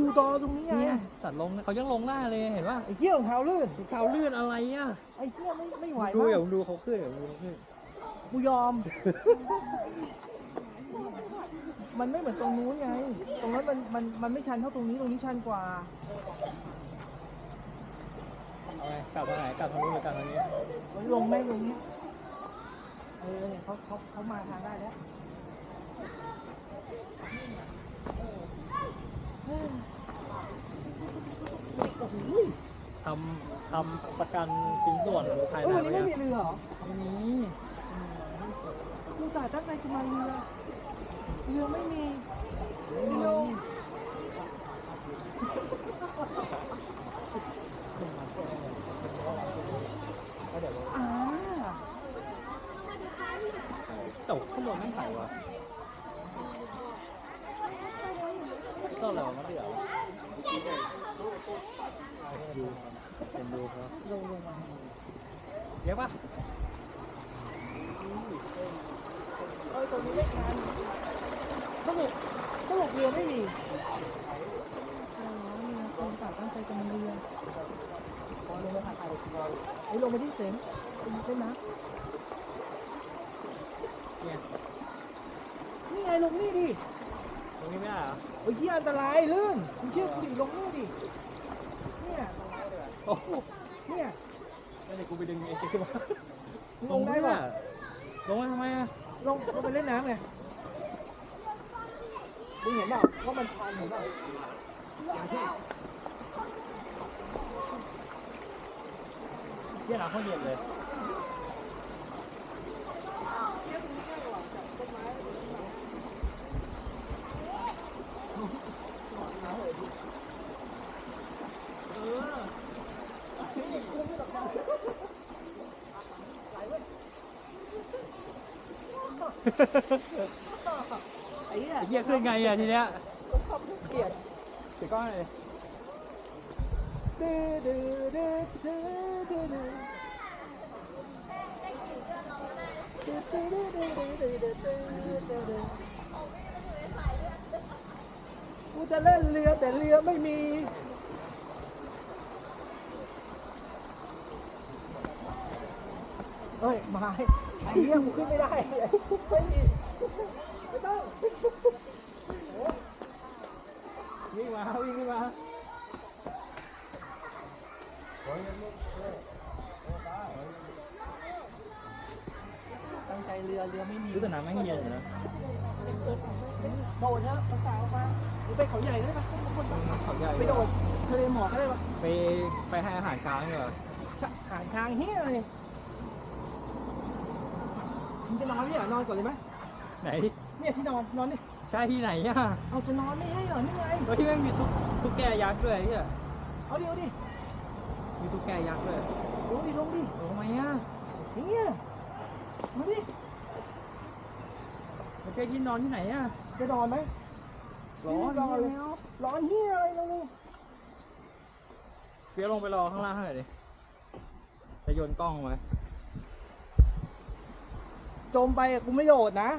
ดูตอตรงนี้ไงเนี่ยตัดลงเขายังลงหน้าเลยเห็นป่ะไอ้เหี้ยของเท้าลื่นเขาลื่นอะไรอะไอ้เหี้ยไม่ไม่ไหวดูมากเดี๋ยวดูเขาขึ้นเดี๋ยวดูเขาขึ้นกูยอม มันไม่เหมือนตรงนู้นไง ตรงนั้นมันมันมันไม่ชันเท่าตรงนี้ตรงนี้ชันกว่า เอาไงกลับทางไหนกลับทางนู้นหรือกลับทางนี้ลงไหมลงนี้เออเนี่ยเขาเขาเขามาทางได้แล้ว โอ้โห ทำทำประกันชิ้นส่วนหรือภายเอในอวันนี้ไว้ไม่อะมีเรือเหรอไม่มีคุณสาห์ตั้งใจจะมาเรือเรือไม่มีไม่ไม่มีลงอ่าแต่ข้างบนไม่ใส่ว่ะก็อะไรวะมะเดื่อวะดู เป็นดูครับลงลงมาเยอะปะเออตรงนี้ไม่ทันสรุปสรุปเรือไม่มีอ๋อเนี่ยคุณสาห์ตั้งใจจะมาเรือพอลงมาถ่ายไอ้ลงมาที่เสงเป็นเส้นนะเนี่ยนี่ไงลงนี่ดิตรงนี้ไม่ได้เหรอโอ้ยเหี้ยอันตรายลื่นคุณเชื่อกูดิลงนี่ดิเนี่ย โอ้โหเนี่ยแล้วเดี๋ยวกูไปดึงเองขึ้นมาลงได้ป่ะลงมาทำไมอะลงลงไปเล่นน้ำไงมึงเห็นเปล่าว่ามันชันเห็นเปล่าเที่ยน้ำเขาเย็นเลย ไอ้เนี่ยเยี่ยขึ้นไงอะทีเนี้ยชอบเกลียดเดี๋ยวก็เลยดื้อดื้อดื้อดื้อดื้อดื้อกูจะเล่นเรือแต่เรือไม่มี เฮ้ยไมาไอ้เหี้ยกูขึ้นไม่ได้ไม่มีไม่ต้องวิ่งมาวิ่งขึ้นมาตั้งใจเรือเรือไม่มีรู้แต่น้ำแม่งเย็นอยู่นะโดดนะภาษาออกมาหรือไปเขาใหญ่ได้ปะคนเขาใหญ่ไปโดดทะเลหมอกได้ปะไปไปให้อาหารช้างดีกว่าหางช้างเฮีย รมึงจะนอนนี่เหรอนอนก่อนเลยไหมไหน เนี่ยที่นอนนอนนี่ใช่ที่ไหนอะเอาจะนอนไม่ให้เหรอนี่ไงเฮ้ยแม่งมีตุ๊กตุ๊กแกยักษ์ด้วยไอ้เฮียเอาเดียวดิมีตุ๊กแกยักษ์ด้วยลงดิลงดิทำไมอะเนี่ยมาดิตุ๊กแกที่นอนที่ไหนอะจะนอนไหมร้อนร้อนเลยแล้วร้อนเฮียอะไรเราเฟียสลงไปรอข้างล่างให้หน่อยดิจะโยนกล้องไหม จมไปกูไม่โดดนะ